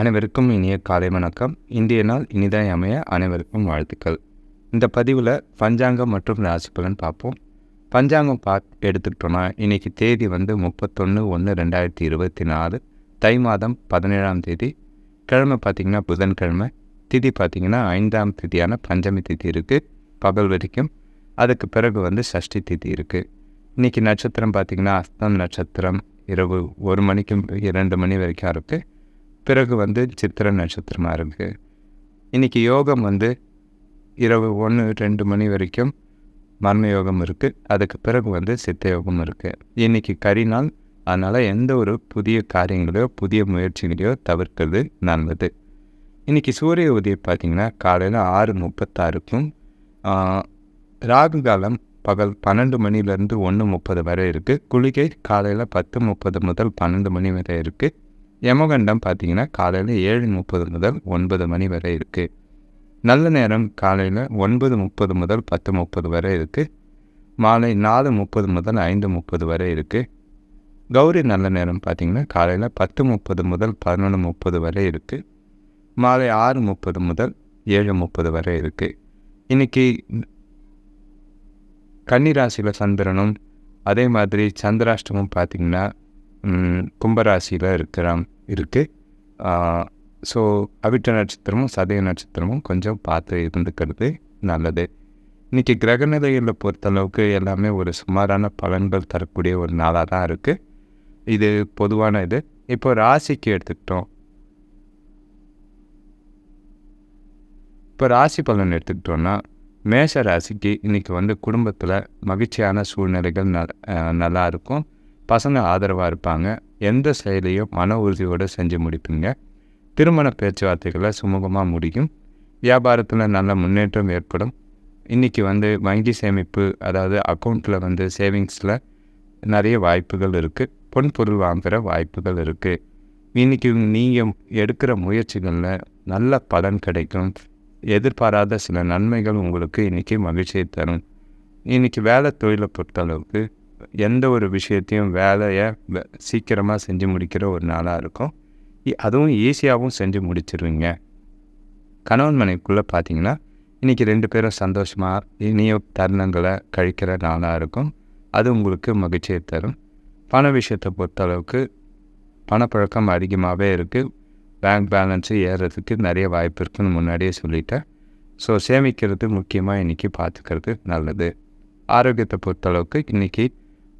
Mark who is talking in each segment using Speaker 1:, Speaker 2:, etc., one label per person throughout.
Speaker 1: அனைவருக்கும் இனிய காலை வணக்கம். இந்திய நாள் இனிதாய் அமைய அனைவருக்கும் வாழ்த்துக்கள். இந்த பதிவில் பஞ்சாங்கம் மற்றும் ராசி பலன் பார்ப்போம். பஞ்சாங்கம் பா எடுத்துக்கிட்டோன்னா இன்றைக்கி தேதி வந்து முப்பத்தொன்று ஒன்று ரெண்டாயிரத்தி இருபத்தி நாலு தை மாதம் பதினேழாம் தேதி. கிழமை பார்த்திங்கன்னா புதன்கிழமை திதி பார்த்திங்கன்னா ஐந்தாம் திதியான பஞ்சமி திதி இருக்குது பகல் வரைக்கும். அதுக்கு பிறகு வந்து சஷ்டி திதி இருக்குது இன்றைக்கி நட்சத்திரம் பார்த்திங்கன்னா அஸ்தம் நட்சத்திரம் இரவு ஒரு மணிக்கு இரண்டு மணி வரைக்கும் இருக்குது பிறகு வந்து சித்திர நட்சத்திரமாக இருக்குது இன்றைக்கி யோகம் வந்து இரவு ஒன்று ரெண்டு மணி வரைக்கும் மர்ம யோகம் இருக்குது அதுக்கு பிறகு வந்து சித்த யோகம் இருக்குது இன்றைக்கி கரிநாள் அதனால் எந்த ஒரு புதிய காரியங்களையோ புதிய முயற்சிகளையோ தவிர்க்கிறது நல்லது. இன்றைக்கி சூரிய உதயம் பார்த்திங்கன்னா காலையில் ஆறு முப்பத்தாறுக்கும் ராகு காலம் பகல் பன்னெண்டு மணிலேருந்து ஒன்று முப்பது வரை இருக்குது குளிகை காலையில் பத்து முப்பது முதல் பன்னெண்டு மணி வரை இருக்குது யமகண்டம் பார்த்தீங்கன்னா காலையில் ஏழு முப்பது முதல் ஒன்பது மணி வரை இருக்குது நல்ல நேரம் காலையில் ஒன்பது முப்பது முதல் பத்து முப்பது வரை இருக்குது மாலை நாலு முப்பது முதல் ஐந்து முப்பது வரை இருக்குது கௌரி நல்ல நேரம் பார்த்திங்கன்னா காலையில் பத்து முப்பது முதல் பதினொன்று முப்பது வரை இருக்குது மாலை ஆறு முப்பது முதல் ஏழு முப்பது வரை இருக்குது இன்றைக்கி கன்னிராசியில் சந்திரனும் அதே மாதிரி சந்திராஷ்டமும் பார்த்திங்கன்னா கும்பராசியில் இருக்கிறான் இருக்குது ஸோ அவிட்ட நட்சத்திரமும் சதய நட்சத்திரமும் கொஞ்சம் பார்த்து இருந்துக்கிறது நல்லது. இன்றைக்கி கிரகநிலையில் பொறுத்தளவுக்கு எல்லாமே ஒரு சுமாரான பலன்கள் தரக்கூடிய ஒரு நாளாக தான் இருக்குது இது பொதுவான இது. இப்போ ராசிக்கு எடுத்துக்கிட்டோம். இப்போ ராசி பலன் எடுத்துக்கிட்டோன்னா மேஷ ராசிக்கு இன்றைக்கி வந்து குடும்பத்தில் மகிழ்ச்சியான சூழ்நிலைகள் ந நல்லா இருக்கும். பசங்க ஆதரவாக இருப்பாங்க. எந்த செயலையும் மன உறுதியோடு செஞ்சு முடிப்பீங்க. திருமண பேச்சுவார்த்தைகளை சுமூகமாக முடியும் வியாபாரத்தில் நல்ல முன்னேற்றம் ஏற்படும். இன்றைக்கி வந்து வங்கி சேமிப்பு அதாவது அக்கௌண்ட்டில் வந்து சேவிங்ஸில் நிறைய வாய்ப்புகள் இருக்குது பொன் பொருள் வாங்குகிற வாய்ப்புகள் இருக்குது இன்றைக்கி நீங்கள் எடுக்கிற முயற்சிகளில் நல்ல பலன் கிடைக்கும். எதிர்பாராத சில நன்மைகள் உங்களுக்கு இன்றைக்கி மகிழ்ச்சியை தரும். இன்றைக்கி வேலை தொழிலை பொறுத்தளவுக்கு எந்த ஒரு விஷயத்தையும் வேலையை சீக்கிரமாக செஞ்சு முடிக்கிற ஒரு நாளாக இருக்கும். அதுவும் ஈஸியாகவும் செஞ்சு முடிச்சிருவீங்க. கணவன் மனைக்குள்ளே பார்த்தீங்கன்னா இன்றைக்கி ரெண்டு பேரும் சந்தோஷமாக இனிய தருணங்களை கழிக்கிற நாளாக இருக்கும். அது உங்களுக்கு மகிழ்ச்சியை தரும். பண விஷயத்தை பொறுத்தளவுக்கு பணப்பழக்கம் அதிகமாகவே இருக்குது பேங்க் பேலன்ஸு ஏறுறதுக்கு நிறைய வாய்ப்பு இருக்குதுன்னு முன்னாடியே சொல்லிட்டேன். ஸோ சேமிக்கிறது முக்கியமாக இன்றைக்கி பார்த்துக்கிறது நல்லது. ஆரோக்கியத்தை பொறுத்தளவுக்கு இன்றைக்கி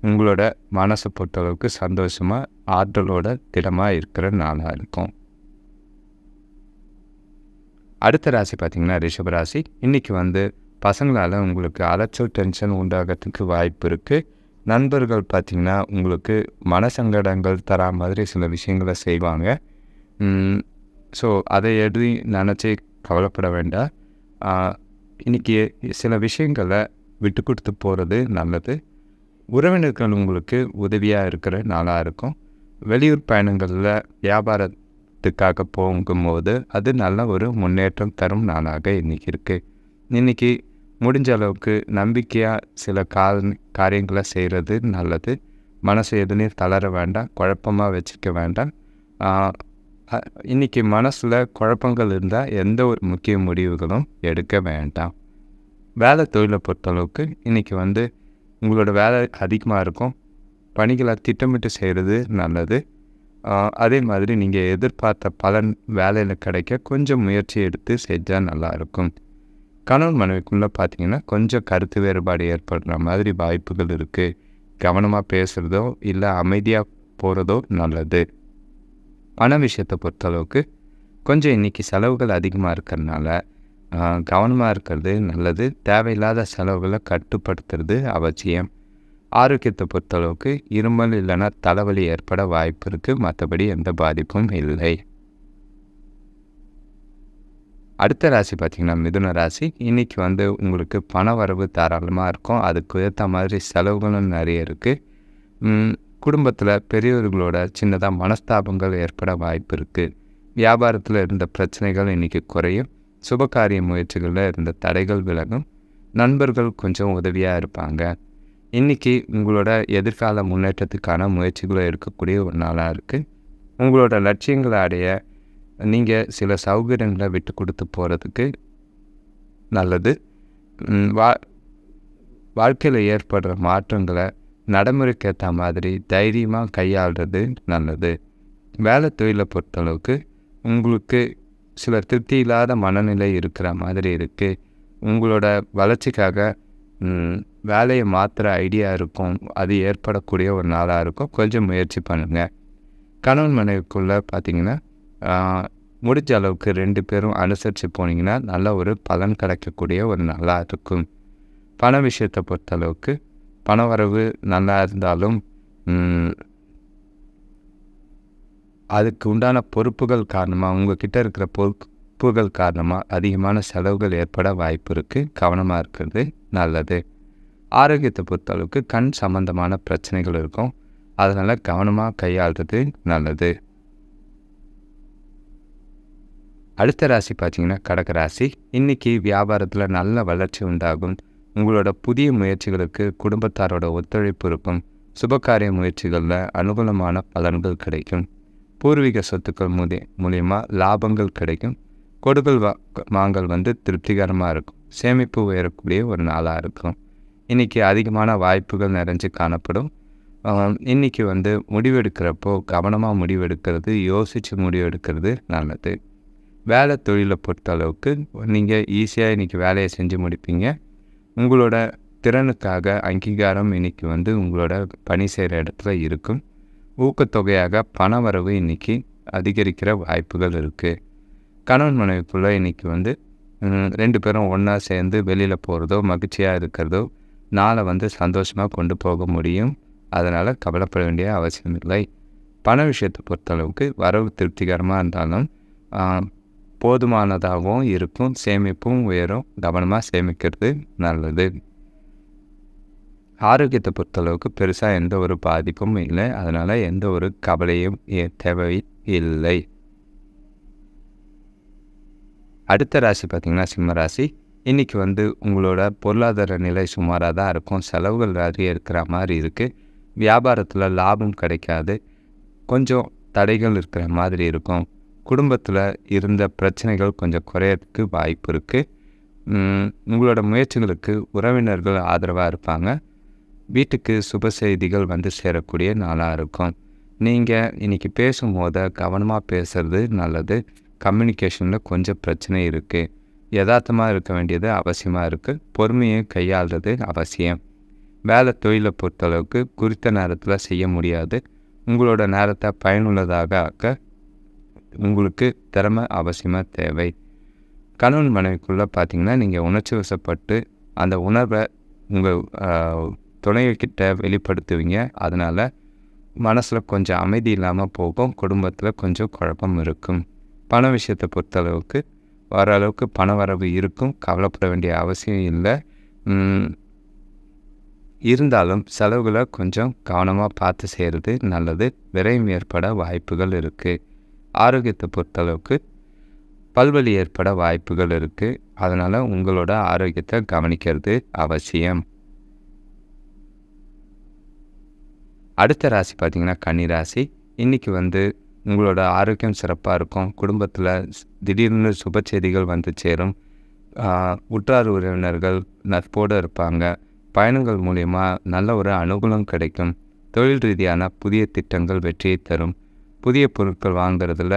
Speaker 1: உங்களோட மனசை பொறுத்தளவுக்கு சந்தோஷமாக ஆற்றலோட திடமாக இருக்கிற நாளாக இருக்கும். அடுத்த ராசி பார்த்திங்கன்னா ரிஷபராசி இன்றைக்கி வந்து பசங்களால் உங்களுக்கு அலைச்சல் டென்ஷன் உண்டாகிறதுக்கு வாய்ப்பு இருக்குது நண்பர்கள் பார்த்திங்கன்னா உங்களுக்கு மனசங்கடங்கள் தரா மாதிரி சில விஷயங்களை செய்வாங்க. ஸோ அதை எழுதி நினச்சி கவலைப்பட வேண்டாம். இன்றைக்கி சில விஷயங்களை விட்டு கொடுத்து போகிறது நல்லது. உறவினர்கள் உங்களுக்கு உதவியாக இருக்கிற நாளாக இருக்கும். வெளியூர் பயணங்களில் வியாபாரத்துக்காக போகும்போது அது நல்ல ஒரு முன்னேற்றம் தரும் நாளாக இன்றைக்கி இருக்குது இன்றைக்கி முடிஞ்ச அளவுக்கு நம்பிக்கையாக சில கா காரியங்களை செய்கிறது நல்லது. மனசு எதுலேயும் தளர வேண்டாம் குழப்பமாக வச்சுக்க வேண்டாம். இன்றைக்கி மனசில் குழப்பங்கள் இருந்தால் எந்த ஒரு முக்கிய முடிவுகளும் எடுக்க வேண்டாம். வேலை தொழிலை பொறுத்தளவுக்கு இன்றைக்கி வந்து உங்களோட வேலை அதிகமாக இருக்கும். பணிகளை திட்டமிட்டு செய்கிறது நல்லது. அதே மாதிரி நீங்கள் எதிர்பார்த்த பலன் வேலையில் கிடைக்க கொஞ்சம் முயற்சி எடுத்து செஞ்சால் நல்லாயிருக்கும் கணவன் மனைவிக்குள்ளே பார்த்தீங்கன்னா கொஞ்சம் கருத்து வேறுபாடு ஏற்படுற மாதிரி வாய்ப்புகள் இருக்குது கவனமாக பேசுகிறதோ இல்லை அமைதியாக போகிறதோ நல்லது. பண விஷயத்தை பொறுத்தளவுக்கு கொஞ்சம் இன்றைக்கி செலவுகள் அதிகமாக இருக்கிறதுனால கவனமாக இருக்கிறது நல்லது. தேவையில்லாத செலவுகளை கட்டுப்படுத்துறது அவசியம். ஆரோக்கியத்தை பொறுத்தளவுக்கு இருமல் இல்லைன்னா தலைவலி ஏற்பட வாய்ப்பு இருக்குது மற்றபடி எந்த பாதிப்பும் இல்லை. அடுத்த ராசி பார்த்திங்கன்னா மிதுன ராசி. இன்றைக்கி வந்து உங்களுக்கு பண வரவு தாராளமாக இருக்கும். அதுக்கு ஏற்ற மாதிரி செலவுகளும் நிறைய இருக்குது குடும்பத்தில் பெரியவர்களோட சின்னதாக மனஸ்தாபங்கள் ஏற்பட வாய்ப்பு இருக்குது வியாபாரத்தில் இருந்த பிரச்சனைகள் இன்றைக்கி குறையும். சுபகாரிய முயற்சிகளில் இருந்த தடைகள் விலகும். நண்பர்கள் கொஞ்சம் உதவியாக இருப்பாங்க. இன்றைக்கி உங்களோட எதிர்கால முன்னேற்றத்துக்கான முயற்சிகளை எடுக்கக்கூடிய ஒரு நாளாக இருக்குது உங்களோட லட்சியங்களை அடைய நீங்கள் சில சௌகரியங்களை விட்டு கொடுத்து போகிறதுக்கு நல்லது. வா வாழ்க்கையில் ஏற்படுற மாற்றங்களை நடைமுறைக்கு ஏற்ற மாதிரி தைரியமாக கையாளுறது நல்லது. வேலை தொழிலை பொறுத்தளவுக்கு உங்களுக்கு சில திருப்தி இல்லாத மனநிலை இருக்கிற மாதிரி இருக்குது உங்களோட வளர்ச்சிக்காக வேலையை மாற்றுற ஐடியா இருக்கும். அது ஏற்படக்கூடிய ஒரு நாளாக இருக்கும். கொஞ்சம் முயற்சி பண்ணுங்கள் கணவன் மனைவிக்குள்ளே பார்த்தீங்கன்னா முடிஞ்ச அளவுக்கு ரெண்டு பேரும் அனுசரித்து போனீங்கன்னா நல்ல ஒரு பலன் கிடைக்கக்கூடிய ஒரு நாளாக இருக்கும். பண விஷயத்தை பொறுத்தளவுக்கு பண வரவு நல்லா இருந்தாலும் அதுக்கு உண்டான பொறுப்புகள் காரணமாக உங்ககிட்ட இருக்கிற பொறுப்புகள் காரணமாக அதிகமான செலவுகள் ஏற்பட வாய்ப்பு இருக்குது கவனமாக இருக்கிறது நல்லது. ஆரோக்கியத்தை பொறுத்தளவுக்கு கண் சம்பந்தமான பிரச்சனைகள் இருக்கும் அதனால் கவனமாக கையாளுறது நல்லது. அடுத்த ராசி பார்த்தீங்கன்னா கடக ராசி. இன்றைக்கி வியாபாரத்தில் நல்ல வளர்ச்சி உண்டாகும். உங்களோட புதிய முயற்சிகளுக்கு குடும்பத்தாரோட ஒத்துழைப்பு இருக்கும். சுபகாரிய முயற்சிகளில் அனுகூலமான பலன்கள் கிடைக்கும். பூர்வீக சொத்துக்கள் மூதி மூலிமா லாபங்கள் கிடைக்கும். கொடுக்கல் வா வாங்கல் வந்து திருப்திகரமாக இருக்கும். சேமிப்பு உயரக்கூடிய ஒரு நாளாக இருக்கும். இன்றைக்கி அதிகமான வாய்ப்புகள் நிறைஞ்சு காணப்படும். இன்றைக்கி வந்து முடிவெடுக்கிறப்போ கவனமாக முடிவெடுக்கிறது யோசித்து முடிவெடுக்கிறது நல்லது. வேலை தொழிலை பொறுத்தளவுக்கு நீங்கள் ஈஸியாக இன்றைக்கி வேலையை செஞ்சு முடிப்பீங்க. உங்களோட திறனுக்காக அங்கீகாரம் இன்னைக்கு வந்து உங்களோட பணி செய்கிற இடத்துல இருக்கும். ஊக்கத்தொகையாக பண வரவு இன்னைக்கு அதிகரிக்கிற வாய்ப்புகள் இருக்குது கணவன் மனைவிக்குள்ளே இன்னைக்கு வந்து ரெண்டு பேரும் ஒன்றா சேர்ந்து வெளியில் போகிறதோ மகிழ்ச்சியாக இருக்கிறதோ நாளை வந்து சந்தோஷமாக கொண்டு போக முடியும். அதனால் கவலைப்பட வேண்டிய அவசியம் இல்லை. பண விஷயத்தை பொறுத்தளவுக்கு வரவு திருப்திகரமாக இருந்தாலும் போதுமானதாகவும் இருக்கும் சேமிப்பும் உயரும். கவனமாக சேமிக்கிறது நல்லது. ஆரோக்கியத்தை பொறுத்தளவுக்கு பெருசாக எந்த ஒரு பாதிப்பும் இல்லை. அதனால் எந்த ஒரு கவலையும் தேவை இல்லை. அடுத்த ராசி பார்த்திங்கன்னா சிம்ம ராசி. இன்றைக்கி வந்து உங்களோட பொருளாதார நிலை சுமாராக தான் இருக்கும். செலவுகள் நிறைய இருக்கிற மாதிரி இருக்குது வியாபாரத்தில் லாபம் கிடைக்காது. கொஞ்சம் தடைகள் இருக்கிற மாதிரி இருக்கும். குடும்பத்தில் இருந்த பிரச்சனைகள் கொஞ்சம் குறையறதுக்கு வாய்ப்பு இருக்குது உங்களோட முயற்சிகளுக்கு உறவினர்கள் ஆதரவாக இருப்பாங்க. வீட்டுக்கு சுப செய்திகள் வந்து சேரக்கூடிய நாளாக இருக்கும். நீங்கள் இன்றைக்கி பேசும்போது கவனமாக பேசுறது நல்லது. கம்யூனிகேஷனில் கொஞ்சம் பிரச்சனை இருக்குது யதார்த்தமாக இருக்க வேண்டியது அவசியமாக இருக்குது பொறுமையை கையாளுறது அவசியம். வேலை தொழிலை பொறுத்தளவுக்கு குறித்த நேரத்தில் செய்ய முடியாது. உங்களோட நேரத்தை பயனுள்ளதாக ஆக்க உங்களுக்கு திறமை அவசியமாக தேவை. கணவன் மனைவிக்குள்ளே பார்த்தீங்கன்னா நீங்கள் உணர்ச்சி வசப்பட்டு அந்த உணர்வை உங்கள் துணைகிட்ட வெளிப்படுத்துவீங்க. அதனால் மனசில் கொஞ்சம் அமைதி இல்லாமல் போகும். குடும்பத்தில் கொஞ்சம் குழப்பம் இருக்கும். பண விஷயத்தை பொறுத்தளவுக்கு வர அளவுக்கு பண வரவு இருக்கும். கவலைப்பட வேண்டிய அவசியம் இல்லை. இருந்தாலும் செலவுகளை கொஞ்சம் கவனமாக பார்த்து செய்கிறது நல்லது. விரயம் ஏற்பட வாய்ப்புகள் இருக்குது ஆரோக்கியத்தை பொறுத்தளவுக்கு பல்வலி ஏற்பட வாய்ப்புகள் இருக்குது அதனால் உங்களோட ஆரோக்கியத்தை கவனிக்கிறது அவசியம். அடுத்த ராசி பார்த்திங்கன்னா கன்னி ராசி. இன்றைக்கி வந்து உங்களோட ஆரோக்கியம் சிறப்பாக இருக்கும். குடும்பத்தில் திடீர்னு சுப செய்திகள் வந்து சேரும். உற்றார் உறவினர்கள் நட்போடு இருப்பாங்க. பயணங்கள் மூலயமா நல்ல ஒரு அனுகூலம் கிடைக்கும். தொழில் ரீதியான புதிய திட்டங்கள் வெற்றியை தரும். புதிய பொருட்கள் வாங்குறதுல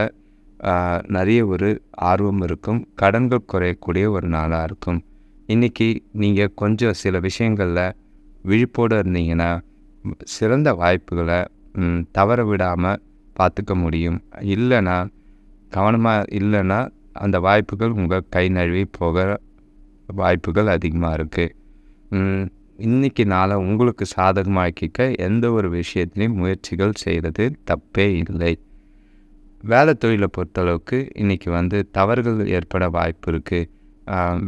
Speaker 1: நிறைய ஒரு ஆர்வம் இருக்கும். கடன்கள் குறையக்கூடிய ஒரு நாளாக இருக்கும். இன்றைக்கி நீங்கள் கொஞ்சம் சில விஷயங்களில் விழிப்போடு இருந்தீங்கன்னா சிறந்த வாய்ப்புகளை தவற விடாமல் பார்த்துக்க முடியும். இல்லைன்னா கவனமாக இல்லைன்னா அந்த வாய்ப்புகள் உங்கள் கை நழுவி போக வாய்ப்புகள் அதிகமாக இருக்குது இன்றைக்கி நாளை உங்களுக்கு சாதகமாக்கிக்க எந்த ஒரு விஷயத்திலையும் முயற்சிகள் செய்கிறது தப்பே இல்லை. வேலை தொழிலை பொறுத்தளவுக்கு இன்றைக்கி வந்து தவறுகள் ஏற்பட வாய்ப்பு இருக்குது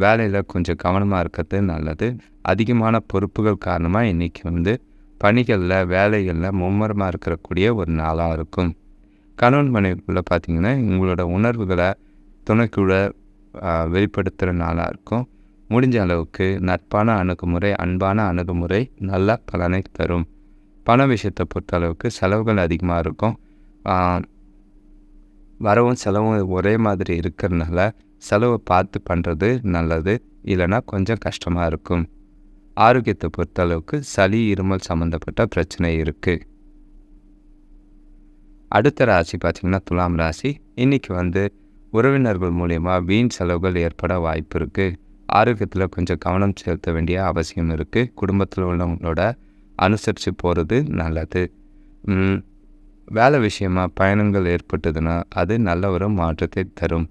Speaker 1: வேலையில் கொஞ்சம் கவனமாக இருக்கிறது நல்லது. அதிகமான பொறுப்புகள் காரணமாக இன்றைக்கி வந்து பணிகளில் வேலைகளில் மும்முரமாக இருக்கக்கூடிய ஒரு நாளாக இருக்கும். கணவன் மனைவிக்குள்ளே பார்த்திங்கன்னா உங்களோட உணர்வுகளை துணைக்குள்ள வெளிப்படுத்துகிற நாளாக இருக்கும். முடிஞ்ச அளவுக்கு நட்பான அணுகுமுறை அன்பான அணுகுமுறை நல்ல பலனை தரும். பண விஷயத்தை பொறுத்த அளவுக்கு செலவுகள் அதிகமாக இருக்கும். வரவும் செலவும் ஒரே மாதிரி இருக்கிறதுனால செலவை பார்த்து பண்ணுறது நல்லது இல்லைன்னா கொஞ்சம் கஷ்டமாக இருக்கும். ஆரோக்கியத்தை பொறுத்தளவுக்கு சளி இருமல் சம்மந்தப்பட்ட பிரச்சனை இருக்குது அடுத்த ராசி பார்த்திங்கன்னா துலாம் ராசி. இன்றைக்கி வந்து உறவினர்கள் மூலயமா வீண் செலவுகள் ஏற்பட வாய்ப்பு இருக்குது ஆரோக்கியத்தில் கொஞ்சம் கவனம் செலுத்த வேண்டிய அவசியம் இருக்குது குடும்பத்தில் உள்ளவங்களோட அனுசரித்து போகிறது நல்லது. வேலை விஷயமா பயணங்கள் ஏற்பட்டதுன்னா அது நல்ல ஒரு மாற்றத்தை தரும்.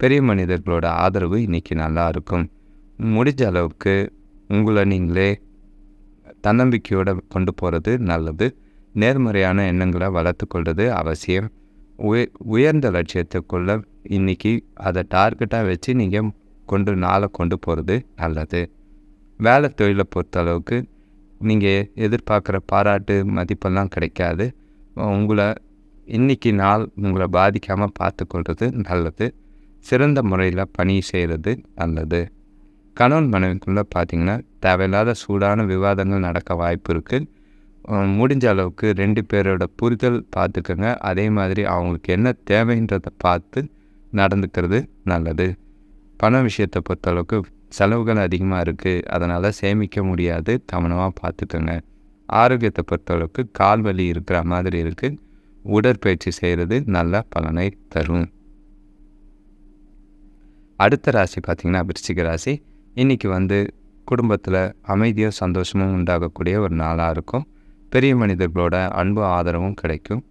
Speaker 1: பெரிய மனிதர்களோட ஆதரவு இன்றைக்கி நல்லா இருக்கும். முடிஞ்ச அளவுக்கு உங்களை நீங்களே தன்னம்பிக்கையோடு கொண்டு போகிறது நல்லது. நேர்மறையான எண்ணங்களை வளர்த்துக்கொள்வது அவசியம். உய உயர்ந்த லட்சியத்துக்குள்ள இன்றைக்கி அதை டார்கெட்டாக வச்சு நீங்கள் கொண்டு நாளை கொண்டு போகிறது நல்லது. வேலை தொழிலை பொறுத்தளவுக்கு நீங்கள் எதிர்பார்க்குற பாராட்டு மதிப்பெல்லாம் கிடைக்காது. உங்களை இன்றைக்கி நாள் உங்களை பாதிக்காமல் பார்த்துக்கொள்வது நல்லது. சிறந்த முறையில் பணி செய்கிறது நல்லது. கணவன் மனைவிக்குள்ளே பார்த்திங்கன்னா தேவையில்லாத சூடான விவாதங்கள் நடக்க வாய்ப்பு இருக்குது முடிஞ்ச அளவுக்கு ரெண்டு பேரோட புரிதல் பார்த்துக்கோங்க அதே மாதிரி அவங்களுக்கு என்ன தேவைன்றதை பார்த்து நடந்துக்கிறது நல்லது. பண விஷயத்தை பொறுத்தளவுக்கு செலவுகள் அதிகமாக இருக்குது அதனால் சேமிக்க முடியாது. கவனமாக பார்த்துக்கோங்க ஆரோக்கியத்தை பொறுத்தளவுக்கு கால் வலி இருக்கிற மாதிரி இருக்குது உடற்பயிற்சி செய்கிறது நல்ல பலனை தரும். அடுத்த ராசி பார்த்திங்கன்னா விருச்சிக ராசி. இன்றைக்கி வந்து குடும்பத்தில் அமைதியும் சந்தோஷமும் உண்டாகக்கூடிய ஒரு நாளாக இருக்கும். பெரிய மனிதர்களோட அன்பு ஆதரவும் கிடைக்கும்.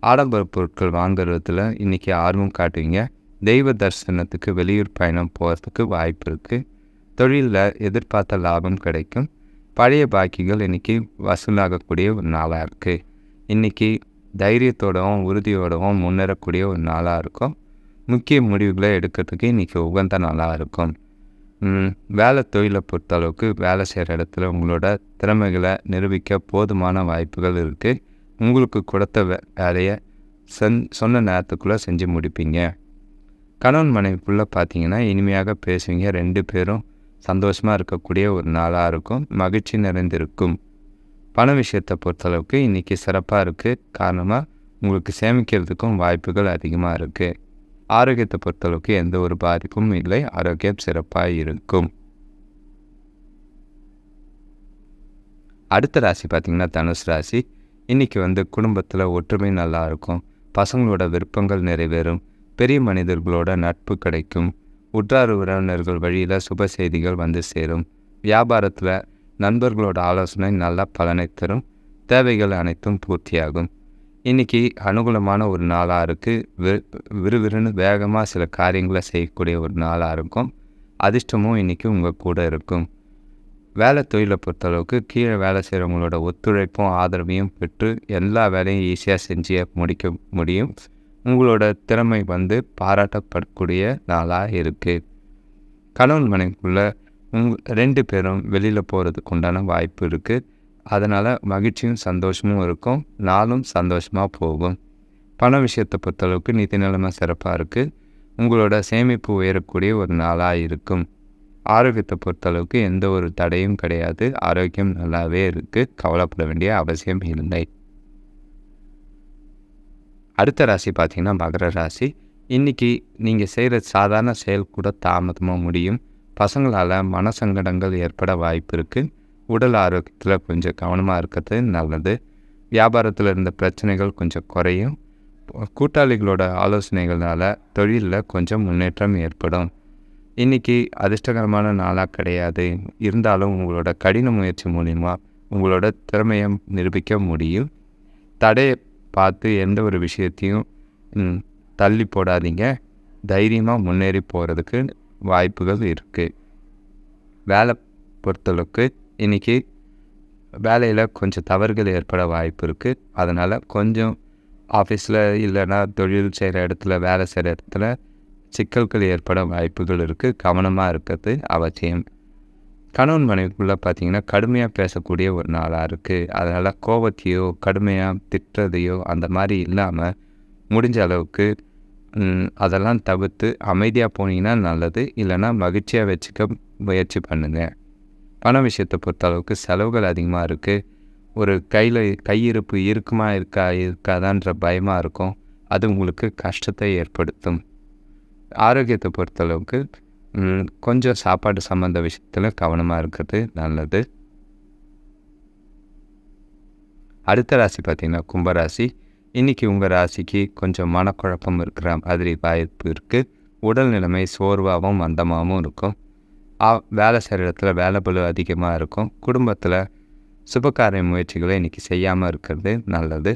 Speaker 1: ஆடம்பர பொருட்கள் வாங்குறதுல இன்றைக்கி ஆர்வம் காட்டுவீங்க. தெய்வ தரிசனத்துக்கு வெளியூர் பயணம் போகிறதுக்கு வாய்ப்பு இருக்குது தொழிலில் எதிர்பார்த்த லாபம் கிடைக்கும். பழைய பாக்கிகள் இன்றைக்கி வசூலாகக்கூடிய ஒரு நாளாக இருக்குது இன்றைக்கி தைரியத்தோடவும் உறுதியோடவும் முன்னேறக்கூடிய ஒரு நாளாக இருக்கும். முக்கிய முடிவுகளை எடுக்கிறதுக்கு இன்றைக்கி உகந்த நாளாக இருக்கும். வேலை தொழிலை பொறுத்தளவுக்கு வேலை செய்கிற இடத்துல உங்களோட திறமைகளை நிரூபிக்க போதுமான வாய்ப்புகள் இருக்குது உங்களுக்கு கொடுத்த வேலையை சென் சொன்ன நேரத்துக்குள்ளே செஞ்சு முடிப்பீங்க. கணவன் மனைவிக்குள்ளே பார்த்தீங்கன்னா இனிமையாக பேசுவீங்க. ரெண்டு பேரும் சந்தோஷமாக இருக்கக்கூடிய ஒரு நாளாக இருக்கும். மகிழ்ச்சி நிறைந்திருக்கும். பண விஷயத்தை பொறுத்தளவுக்கு இன்றைக்கி சிறப்பாக இருக்குது காரணமாக உங்களுக்கு சேமிக்கிறதுக்கும் வாய்ப்புகள் அதிகமாக இருக்குது ஆரோக்கியத்தை பொறுத்தளவுக்கு எந்த ஒரு பாதிப்பும் இல்லை. ஆரோக்கியம் சிறப்பாக இருக்கும். அடுத்த ராசி பார்த்திங்கன்னா தனுஷ் ராசி. இன்றைக்கி வந்து குடும்பத்தில் ஒற்றுமை நல்லா இருக்கும். பசங்களோட விருப்பங்கள் நிறைவேறும். பெரிய மனிதர்களோட நட்பு கிடைக்கும். உற்றார் உறவினர்கள் வழியில் சுப செய்திகள் வந்து சேரும். வியாபாரத்தில் நண்பர்களோட ஆலோசனை நல்லா பலனை தரும். தேவைகள் அனைத்தும் பூர்த்தியாகும். இன்றைக்கி அனுகூலமான ஒரு நாளாக இருக்குது வி விறுவிறுன்னு வேகமாக சில காரியங்களை செய்யக்கூடிய ஒரு நாளாக இருக்கும். அதிர்ஷ்டமும் இன்றைக்கி உங்கள் கூட இருக்கும். வேலை தொழிலை பொறுத்தளவுக்கு கீழே வேலை செய்கிறவங்களோட ஒத்துழைப்பும் ஆதரவையும் பெற்று எல்லா வேலையும் ஈஸியாக செஞ்சு முடிக்க முடியும். உங்களோட திறமை வந்து பாராட்டப்படக்கூடிய நாளாக இருக்குது கணவன் மனைக்குள்ளே உங் ரெண்டு பேரும் வெளியில் போகிறதுக்கு உண்டான வாய்ப்பு இருக்குது அதனால் மகிழ்ச்சியும் சந்தோஷமும் இருக்கும். நாளும் சந்தோஷமாக போகும். பண விஷயத்தை பொறுத்தளவுக்கு நிதி நிலைமை சிறப்பாக இருக்குது உங்களோட சேமிப்பு உயரக்கூடிய ஒரு நாளாக இருக்கும். ஆரோக்கியத்தை பொறுத்தளவுக்கு எந்த ஒரு தடையும் கிடையாது. ஆரோக்கியம் நல்லாவே இருக்குது கவலைப்பட வேண்டிய அவசியம் இல்லை. அடுத்த ராசி பார்த்திங்கன்னா மகர ராசி. இன்றைக்கி நீங்கள் செய்கிற சாதாரண செயல் கூட தாமதமாக முடியும். பசங்களால் மன சங்கடங்கள் ஏற்பட வாய்ப்பு இருக்குது உடல் ஆரோக்கியத்தில் கொஞ்சம் கவனமாக இருக்கிறது நல்லது. வியாபாரத்தில் இருந்த பிரச்சனைகள் கொஞ்சம் குறையும். கூட்டாளிகளோட ஆலோசனைகளால் தொழிலில் கொஞ்சம் முன்னேற்றம் ஏற்படும். இன்றைக்கி அதிர்ஷ்டகரமான நாளாக கிடையாது. இருந்தாலும் உங்களோட கடின முயற்சி மூலிமா உங்களோட திறமையை நிரூபிக்க முடியும். தடையை பார்த்து எந்த ஒரு விஷயத்தையும் தள்ளி போடாதீங்க. தைரியமாக முன்னேறி போகிறதுக்கு வாய்ப்புகள் இருக்குது வேலை பொறுத்தளவுக்கு இன்றைக்கி வேலையில் கொஞ்சம் தவறுகள் ஏற்பட வாய்ப்பு இருக்குது அதனால் கொஞ்சம் ஆஃபீஸில் இல்லைன்னா தொழில் செய்கிற இடத்துல வேலை செய்கிற இடத்துல சிக்கல்கள் ஏற்பட வாய்ப்புகள் இருக்குது கவனமாக இருக்கிறது அவசியம். கணவன் மனைவிக்குள்ளே பார்த்தீங்கன்னா கடுமையாக பேசக்கூடிய ஒரு நாளாக இருக்குது அதனால் கோபத்தையோ கடுமையாக திட்டுறதையோ அந்த மாதிரி இல்லாமல் முடிஞ்ச அளவுக்கு அதெல்லாம் தவிர்த்து அமைதியாக போனீங்கன்னா நல்லது. இல்லைன்னா மகிழ்ச்சியாக வச்சுக்க முயற்சி பண்ணுங்கள் பண விஷயத்தை பொறுத்த அளவுக்கு செலவுகள் அதிகமாக இருக்குது ஒரு கையில் கையிருப்பு இருக்குமா இருக்கா இருக்காதான்ற பயமாக இருக்கும். அது உங்களுக்கு கஷ்டத்தை ஏற்படுத்தும். ஆரோக்கியத்தை பொறுத்தளவுக்கு கொஞ்சம் சாப்பாடு சம்மந்த விஷயத்தில் கவனமாக இருக்கிறது நல்லது. அடுத்த ராசி பார்த்தீங்கன்னா கும்பராசி. இன்றைக்கி உங்கள் ராசிக்கு கொஞ்சம் மனக்குழப்பம் இருக்கிற மாதிரி வாய்ப்பு இருக்குது உடல் நிலைமை சோர்வாகவும் மந்தமாகவும் இருக்கும். வேலை செய்கிற இடத்துல வேலை பளு அதிகமாக இருக்கும். குடும்பத்தில் சுபகாரிய முயற்சிகளை இன்றைக்கி செய்யாமல் இருக்கிறது நல்லது.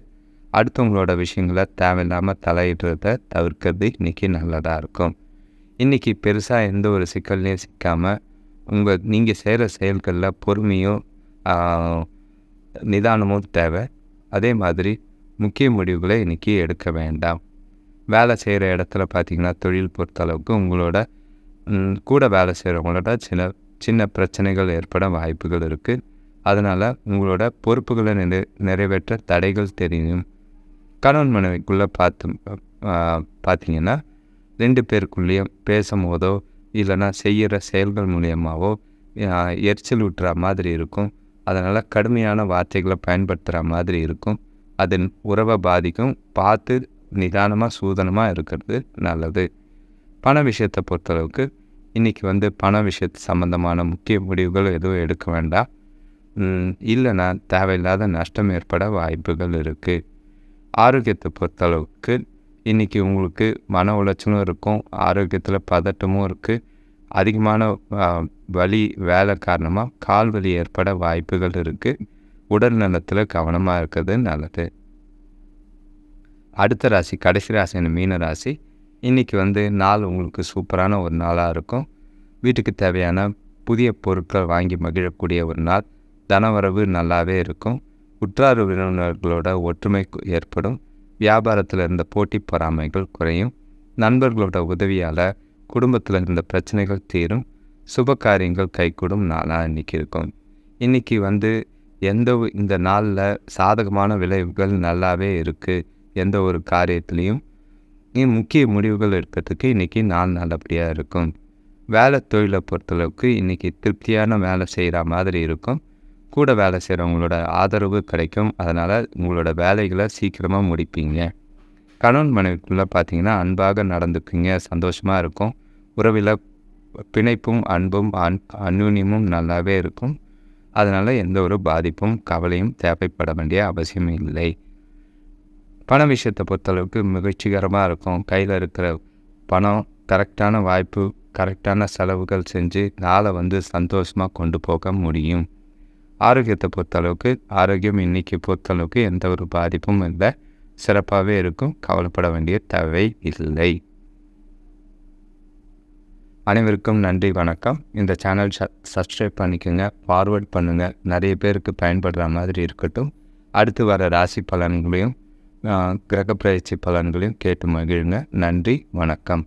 Speaker 1: அடுத்தவங்களோட விஷயங்களை தேவையில்லாமல் தலையிடுறத தவிர்க்கிறது இன்றைக்கி நல்லதாக இருக்கும். இன்றைக்கி பெருசாக எந்த ஒரு சிக்கல்லையும் சிக்காமல் உங்கள் நீங்கள் செய்கிற செயல்களில் பொறுமையும் நிதானமும் தேவை. அதே மாதிரி முக்கிய முடிவுகளை இன்றைக்கி எடுக்க வேண்டாம். வேலை செய்கிற இடத்துல பார்த்தீங்கன்னா தொழில் பொறுத்தளவுக்கு உங்களோட கூட வேலை செய்கிறவங்களோட சின்ன சின்ன பிரச்சனைகள் ஏற்பட வாய்ப்புகள் இருக்குது அதனால் உங்களோட பொறுப்புகளை நிறை நிறைவேற்ற தடைகள் தெரியும். கணவன் மனைவிக்குள்ளே பார்த்து பார்த்தீங்கன்னா ரெண்டு பேருக்குள்ளேயும் பேசும்போதோ இல்லைன்னா செய்கிற செயல்கள் மூலியமாகவோ எரிச்சல் ஊட்டுற மாதிரி இருக்கும். அதனால் கடுமையான வார்த்தைகளை பயன்படுத்துகிற மாதிரி இருக்கும். அதன் உறவை பாதிக்கும். பார்த்து நிதானமாக சூதனமாக இருக்கிறது நல்லது. பண விஷயத்தை பொறுத்தளவுக்கு இன்றைக்கி வந்து பண விஷயத்து சம்மந்தமான முக்கிய முடிவுகள் எதுவும் எடுக்க வேண்டாம் இல்லைன்னா தேவையில்லாத நஷ்டம் ஏற்பட வாய்ப்புகள் இருக்குது ஆரோக்கியத்தை பொறுத்தளவுக்கு இன்றைக்கி உங்களுக்கு மன உளைச்சலும் இருக்கும் ஆரோக்கியத்தில் பதட்டமும் இருக்குது அதிகமான வலி வேலை காரணமாக கால் வலி ஏற்பட வாய்ப்புகள் இருக்குது உடல் நலத்தில் கவனமாக இருக்கிறது நல்லது. அடுத்த ராசி கடைசி ராசின்னு மீன ராசி. இன்றைக்கி வந்து நாள் உங்களுக்கு சூப்பரான ஒரு நாளாக இருக்கும். வீட்டுக்கு தேவையான புதிய பொருட்கள் வாங்கி மகிழக்கூடிய ஒரு நாள். தனவரவு நல்லாவே இருக்கும். உற்றார் உறவினர்களோட ஒற்றுமை ஏற்படும். வியாபாரத்தில் இருந்த போட்டி பொறாமைகள் குறையும். நண்பர்களோட உதவியால் குடும்பத்தில் இருந்த பிரச்சனைகள் தீரும். சுப காரியங்கள் கைகூடும் நாளாக இன்றைக்கி இருக்கும். இன்றைக்கி வந்து எந்த ஒரு- இந்த நாளில் சாதகமான விளைவுகள் நல்லாவே இருக்குது எந்த ஒரு காரியத்துலேயும் முக்கிய முடிவுகள் எடுக்கிறதுக்கு இன்றைக்கி நாள் நல்லபடியாக இருக்கும். வேலை தொழிலை பொறுத்தளவுக்கு இன்றைக்கி திருப்தியான வேலை செய்கிற மாதிரி இருக்கும். கூட வேலை செய்கிறவங்களோட ஆதரவு கிடைக்கும். அதனால் உங்களோட வேலைகளை சீக்கிரமாக முடிப்பீங்க. கணவன் மனைவிக்குள்ளே பார்த்தீங்கன்னா அன்பாக நடந்துக்குங்க. சந்தோஷமாக இருக்கும். உறவில் பிணைப்பும் அன்பும் அன் அந்யூன்யமும் நல்லாவே இருக்கும். அதனால் எந்த ஒரு பாதிப்பும் கவலையும் தேவைப்பட வேண்டிய அவசியம் இல்லை. பண விஷயத்தை பொறுத்தளவுக்கு மகிழ்ச்சிகரமாக இருக்கும். கையில் இருக்கிற பணம் கரெக்டான வாய்ப்பு கரெக்டான செலவுகள் செஞ்சு நாளை வந்து சந்தோஷமாக கொண்டு போக முடியும். ஆரோக்கியத்தை பொறுத்தளவுக்கு ஆரோக்கியம் இன்னைக்கு பொறுத்தளவுக்கு எந்த ஒரு பாதிப்பும் இல்லை. சிறப்பாகவே இருக்கும். கவலைப்பட வேண்டிய தேவை இல்லை. அனைவருக்கும் நன்றி வணக்கம். இந்த சேனல் ச சப்ஸ்கிரைப் பண்ணிக்கோங்க. ஃபார்வர்ட் பண்ணுங்கள் நிறைய பேருக்கு பயன்படுற மாதிரி இருக்கட்டும். அடுத்து வர ராசி பலன்களையும் கிரக பலன்களையும் கேட்டு மகிழுங்க. நன்றி வணக்கம்.